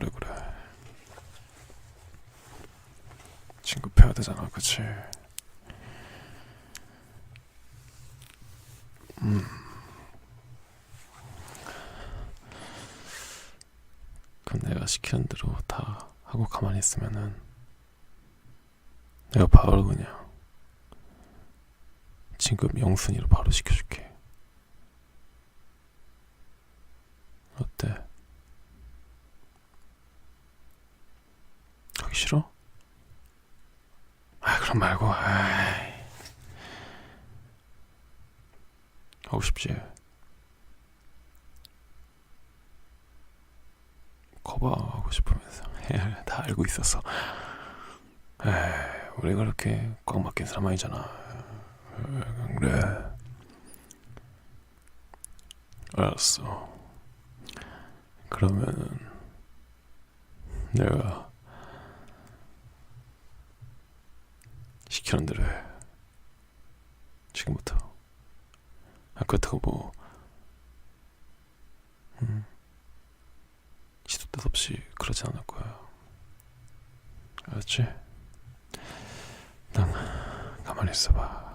그래 그래. 진급해야 되잖아 그치? 음. 그럼 내가 시키는 대로 다 하고 가만히 있으면은 내가 바로 그냥 진급 영순이로 바로 시켜줄게. 하기 싫어? 아 그럼 말고. 아이. 하고 싶지. 거봐 하고 싶으면서 다 알고 있었어. 에이, 우리가 그렇게 꽉 막힌 사람 아니잖아. 그래. 알았어. 그러면은 내가 시키는 대로 해. 지금부터. 아, 그렇다고 뭐, 음, 시도 때도 없이 그러지 않을 거야. 알았지? 난 가만히 있어봐.